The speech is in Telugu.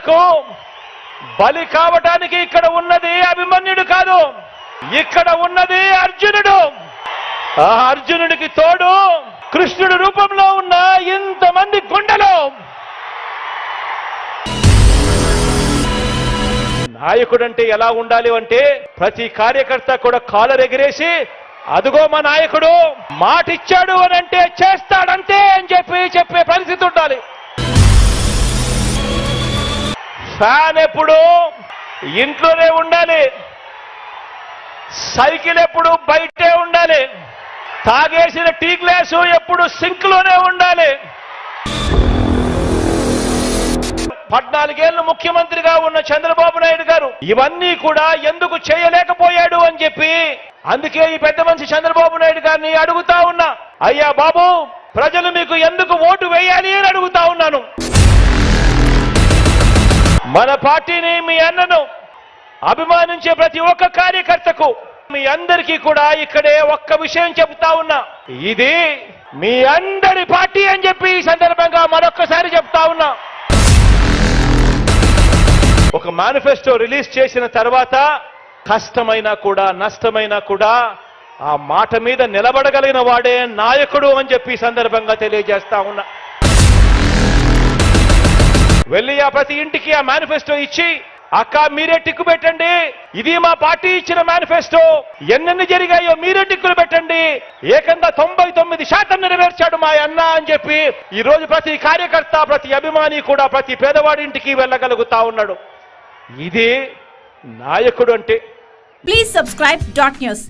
కుట్రకు బలి కావటానికి ఇక్కడ ఉన్నది అభిమన్యుడు కాదు. ఇక్కడ ఉన్నది అర్జునుడు. ఆ అర్జునుడికి తోడు కృష్ణుడు రూపంలో ఉన్న ఇంతమంది గుండెలు నాయకుడంటే ఎలా ఉండాలి అంటే ప్రతి కార్యకర్త కూడా కాలర్ ఎగిరేసి అదుగో మా నాయకుడు మాటిచ్చాడు అని అంటే చేస్తాడంతే అని చెప్పి చెప్పే పరిస్థితి ఉండాలి. ఫ్యాన్ ఎప్పుడు ఇంట్లోనే ఉండాలి. సైకిల్ ఎప్పుడు బయటే ఉండాలి. తాగేసిన టీ గ్లాసు ఎప్పుడు సింక్లోనే ఉండాలి. పద్నాలుగేళ్ళు ముఖ్యమంత్రిగా ఉన్న చంద్రబాబు నాయుడు గారు ఇవన్నీ కూడా ఎందుకు చేయలేకపోయాడు అని చెప్పి అందుకే ఈ పెద్ద మనిషి చంద్రబాబు నాయుడు గారిని అడుగుతా ఉన్నా. అయ్యా బాబు ప్రజలు మీకు ఎందుకు ఓటు వేయాలి అని అడుగుతా ఉన్నాను. మన పార్టీని మీ అన్నను అభిమానించే ప్రతి ఒక్క కార్యకర్తకు మీ అందరికీ కూడా ఇక్కడే ఒక్క విషయం చెబుతా ఉన్నా. ఇది మీ అందరి పార్టీ అని చెప్పి ఈ సందర్భంగా మరొక్కసారి చెప్తా ఉన్నా. ఒక మేనిఫెస్టో రిలీజ్ చేసిన తర్వాత కష్టమైనా కూడా నష్టమైనా కూడా ఆ మాట మీద నిలబడగలిగిన వాడే నాయకుడు అని చెప్పి సందర్భంగా తెలియజేస్తా ఉన్నా. వెళ్ళి ఆ ప్రతి ఇంటికి ఆ మేనిఫెస్టో ఇచ్చి అక్క మీరే టిక్కు పెట్టండి. ఇది మా పార్టీ ఇచ్చిన మేనిఫెస్టో ఎన్నెన్ని జరిగాయో మీరే టిక్కులు పెట్టండి. ఏకంగా తొంభై తొమ్మిది శాతం నెరవేర్చాడు మా అన్న అని చెప్పి ఈ రోజు ప్రతి కార్యకర్త ప్రతి అభిమాని కూడా ప్రతి పేదవాడి ఇంటికి వెళ్ళగలుగుతా ఉన్నాడు. ఇది నాయకుడు అంటే. Please subscribe dot news